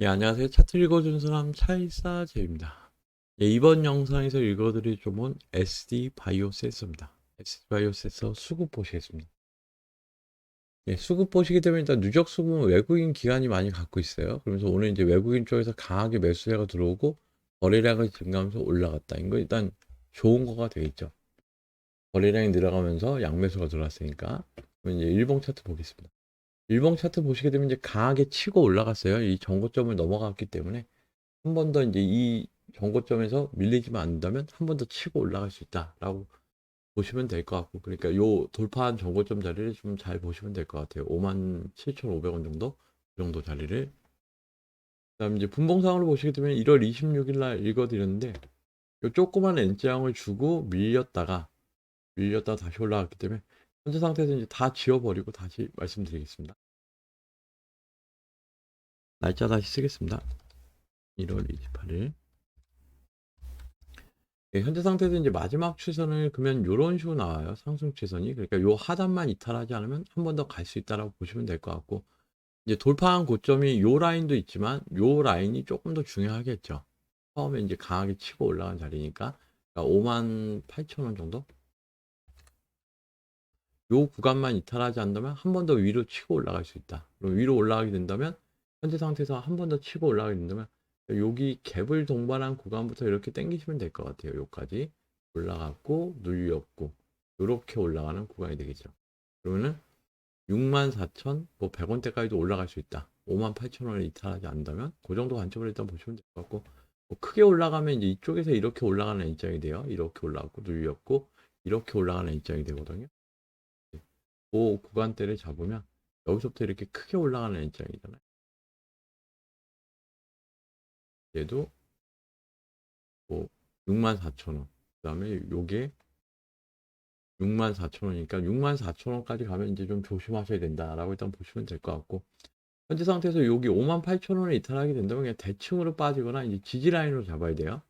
예, 안녕하세요. 차트 읽어주는 사람 차이사제입니다. 예, 이번 영상에서 읽어드릴 종목은 SD 바이오 센서입니다. SD 바이오 센서 수급 보시겠습니다. 예, 수급 보시게 되면 일단 누적 수급은 외국인 기관이 많이 갖고 있어요. 그러면서 오늘 이제 외국인 쪽에서 강하게 매수세가 들어오고 거래량이 증가하면서 올라갔다. 이거 일단 좋은 거가 되겠죠. 거래량이 늘어가면서 양매수가 들어왔으니까. 그럼 이제 일봉 차트 보겠습니다. 일봉 차트 보시게 되면 이제 강하게 치고 올라갔어요. 이 전고점을 넘어갔기 때문에 한 번 더 이제 이 전고점에서 밀리지만 않는다면 한 번 더 치고 올라갈 수 있다라고 보시면 될 것 같고 그러니까 요 돌파한 전고점 자리를 좀 잘 보시면 될 것 같아요. 57,500원 정도 그 정도 자리를 그다음 이제 분봉상으로 보시게 되면 1월 26일 날 읽어드렸는데 요 조그만 N자형을 주고 밀렸다가 밀렸다가 다시 올라갔기 때문에 현재 상태에서 이제 다 지워버리고 다시 말씀드리겠습니다. 날짜 다시 쓰겠습니다. 1월 28일. 예, 현재 상태에서 이제 마지막 추선을 그러면 이런 식으로 나와요. 상승 추선이. 그러니까 요 하단만 이탈하지 않으면 한 번 더 갈 수 있다라고 보시면 될 것 같고 이제 돌파한 고점이 요 라인도 있지만 요 라인이 조금 더 중요하겠죠. 처음에 이제 강하게 치고 올라간 자리니까 그러니까 5만 8천 원 정도 요 구간만 이탈하지 않는다면 한 번 더 위로 치고 올라갈 수 있다. 그럼 위로 올라가게 된다면 현재 상태에서 한 번 더 치고 올라가게 된다면 여기 갭을 동반한 구간부터 이렇게 당기시면 될 것 같아요. 요까지 올라갔고 누이었고 이렇게 올라가는 구간이 되겠죠. 그러면은 64,000, 뭐 100원대까지도 올라갈 수 있다. 58,000원을 이탈하지 않는다면 그 정도 관점으로 일단 보시면 될 것 같고 뭐 크게 올라가면 이제 이쪽에서 이렇게 올라가는 입장이 돼요. 이렇게 올라갔고 누이었고 이렇게 올라가는 입장이 되거든요. 그 구간대를 잡으면 여기서부터 이렇게 크게 올라가는 입장이잖아요. 얘도 뭐 64,000원. 그다음에 요게 64,000원이니까 64,000원까지 가면 이제 좀 조심하셔야 된다라고 일단 보시면 될 것 같고 현재 상태에서 여기 58,000원을 이탈하게 된다면 그냥 대칭으로 빠지거나 이제 지지 라인으로 잡아야 돼요.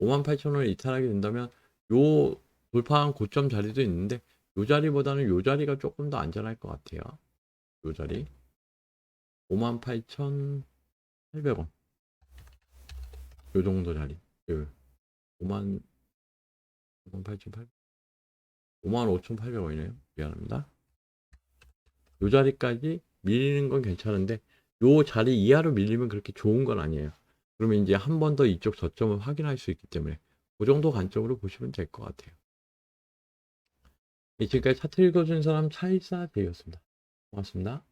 58,000원을 이탈하게 된다면 요 돌파한 고점 자리도 있는데 요 자리보다는 요 자리가 조금 더 안전할 것 같아요. 요 자리 58,800원 요 정도 자리 요 5만 58,800 55,800원이네요. 미안합니다. 요 자리까지 밀리는 건 괜찮은데 요 자리 이하로 밀리면 그렇게 좋은 건 아니에요. 그러면 이제 한 번 더 이쪽 저점을 확인할 수 있기 때문에 그 정도 관점으로 보시면 될 것 같아요. 예, 지금까지 차트 읽어준 사람 차이사 되었습니다. 고맙습니다.